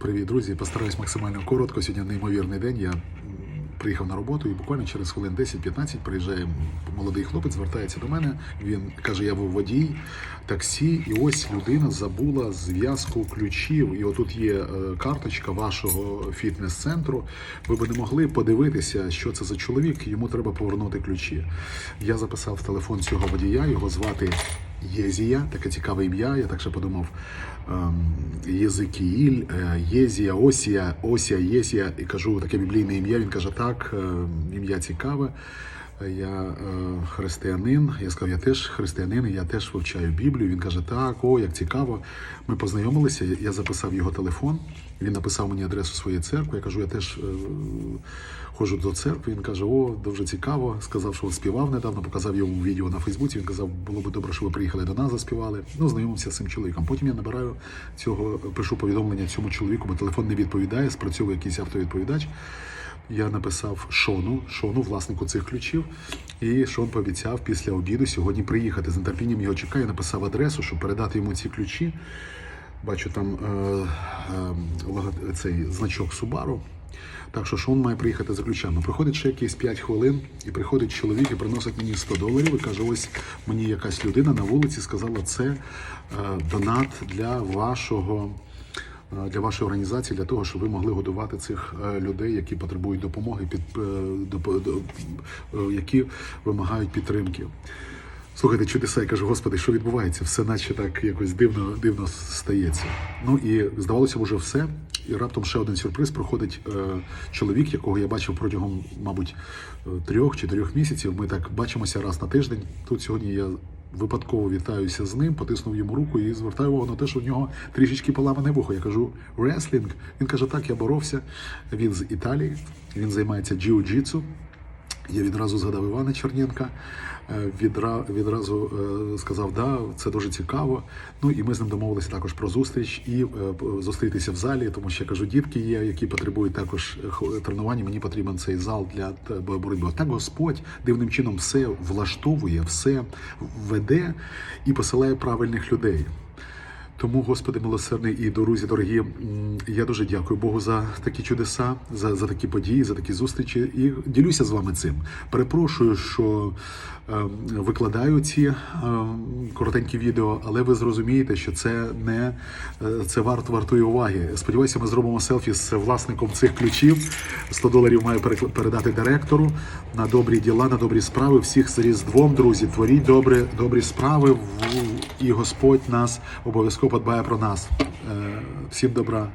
Привіт, друзі. Постараюсь максимально коротко. Сьогодні неймовірний день. Я приїхав на роботу і буквально через хвилин 10-15 приїжджає молодий хлопець, звертається до мене. Він каже: Я був водій таксі, і ось людина забула зв'язку ключів. І отут є е, карточка вашого фітнес-центру. Ви би не могли подивитися, що це за чоловік. Йому треба повернути ключі. Я записав в телефон цього водія. Його звати Єзія, таке цікаве ім'я. Я так ще подумав. ем, Єзикіїль, е, Єзія, Осія, Осія, Єсія. І кажу таке біблійне ім'я. Він каже: так, е, ім'я цікаве. Я е, християнин. Я сказав, я теж християнин, я теж вивчаю Біблію. Він каже, так, о, як цікаво. Ми познайомилися. Я записав його телефон. Він написав мені адресу своєї церкви. Я кажу, я теж е, ходжу до церкви. Він каже, о, дуже цікаво. Сказав, що він співав недавно, показав йому відео на Фейсбуці. Він казав, було б добре, що ви приїхали до нас, заспівали. Ну, знайомився з цим чоловіком. Потім я набираю цього, пишу повідомлення цьому чоловіку, бо телефон не відповідає, спрацьовує якийсь автовідповідач. Я написав Шону, Шону, власнику цих ключів, і Шон пообіцяв після обіду сьогодні приїхати. З нетерпінням його чекаю. Написав адресу, щоб передати йому ці ключі. Бачу там е, е, цей значок Субару. Так що Шон має приїхати за ключами. Приходить ще якісь 5 хвилин, і приходить чоловік і приносить мені 100 доларів і каже: ось мені якась людина на вулиці сказала, це е, донат для вашого. Е, Для вашої організації, для того, щоб ви могли годувати цих е, людей, які потребують допомоги, під е, до- які вимагають підтримки. Слухайте, чудеса, я кажу, господи, що відбувається? Все наче так якось дивно, дивно стається. Ну і здавалося б, уже все. І раптом ще один сюрприз проходить е, чоловік, якого я бачив протягом, мабуть, трьох-чотирьох місяців. Ми так бачимося раз на тиждень. Тут сьогодні я випадково вітаюся з ним, потиснув йому руку і звертаю увагу на те, що в нього трішечки поламане вухо. Я кажу реслінг. Він каже, так, я боровся. Він з Італії, він займається джиу-джитсу. Я відразу згадав Івана Черненка, е, відразу е, сказав, да, це дуже цікаво. Ну і ми з ним домовилися також про зустріч і е, зустрітися в залі, тому що я кажу, дітки є, які потребують також тренування. Мені потрібен цей зал для боротьби. Так Господь дивним чином все влаштовує, все веде і посилає правильних людей. Тому, Господи, милосердний і друзі, дорогі, я дуже дякую Богу за такі чудеса, за, за такі події, за такі зустрічі. І ділюся з вами цим. Перепрошую, що е, викладаю ці е, коротенькі відео, але ви зрозумієте, що це не е, це варто вартує уваги. Сподіваюся, ми зробимо селфі з власником цих ключів. 100 доларів маю передати директору на добрі діла, на добрі справи. Всіх з Різдвом, друзі, творіть добре, добрі справи, в- і Господь нас обов'язково подбає про нас. Е, Всім добра.